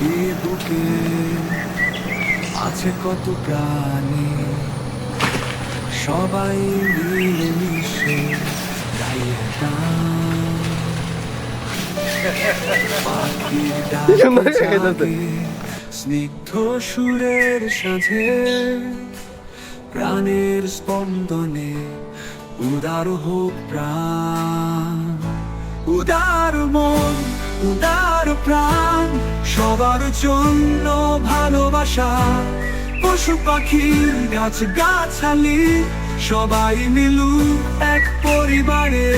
এ বুকে আছে কত প্রাণী? সবাই মিলে মিশে গাইয়ে গান পাখির ডাকে স্নিগ্ধ সুরের সাথে প্রাণের স্পন্দনে উদার হোক প্রাণ। উদার মন উদার প্রাণ। সবার জন্য ভালোবাসা, পশু পাখি গাছ গাছালি সবাই মিলুক এক পরিবারে।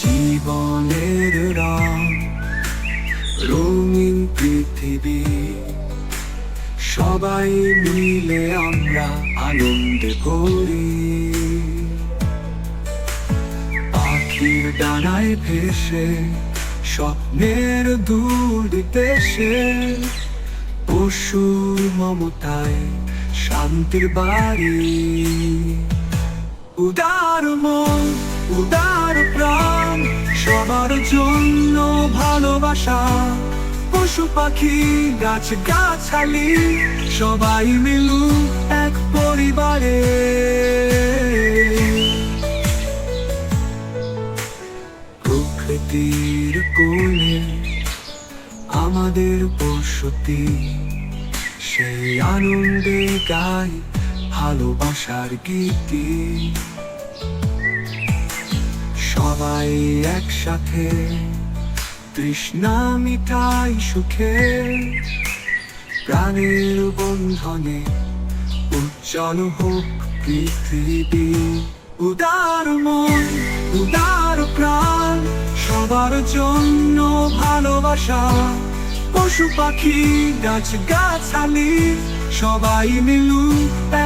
জীবনের রং রঙিন পৃথিবী, সবাই মিলে আমরা আনন্দ করি। পাখির ডানায় ভেসে, স্বপ্নের দূর দেশে। পশুর মমতায় শান্তির বাড়ি। উদার মন, উদার প্রাণ, সবার জন্য ভালোবাসা। পশু পাখি গাছ গাছালি সবাই মিলু এক পরিবারে। প্রকৃতির কোলে আমাদের বসতি। সেই আনন্দে গাই ভালোবাসার গীতি। সবাই একসাথে তৃষ্ণা মিঠাই সুখে। প্রাণের বন্ধনে উজ্জ্বল হোক পৃথিবী। উদার মন সবার জন্য ভালোবাসা, পশু পাখি গাছ গাছালি সবাই মিলু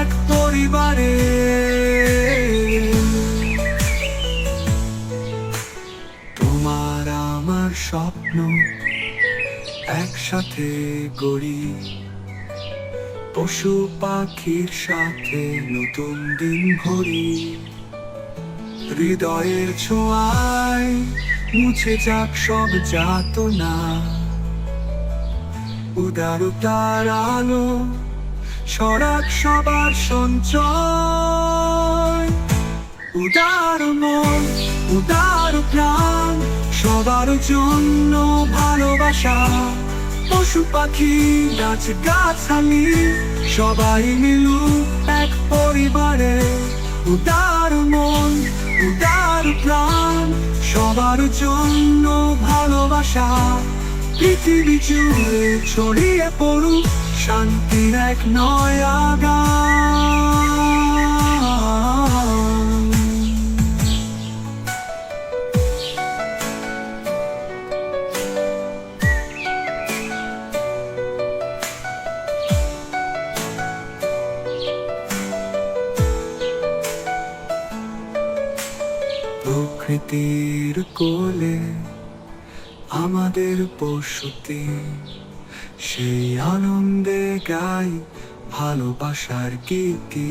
এক পরিবারে। তোমার আমার স্বপ্ন একসাথে গড়ি, পশু পাখির সাথে নতুন দিন ভরি, হৃদয়ের ছোঁয়ায় মুছে যাক সব যাতনা। উদারতার আলো সরাক সবার সঞ্চয়। উদার মন, উদার প্রাণ, সবার জন্য ভালোবাসা। পশু পাখি, গাছ গাছালি, সবাই মিলু এক পরিবারে। উদার মন, উদার প্রাণ সবার জন্য ভালোবাসা পৃথিবী জুড়ে ছড়িয়ে পড়ুক শান্তির এক নয়া প্রকৃতির কোলে আমাদের পশুতি সেই আনন্দে গাই ভালোবাসার গীতি।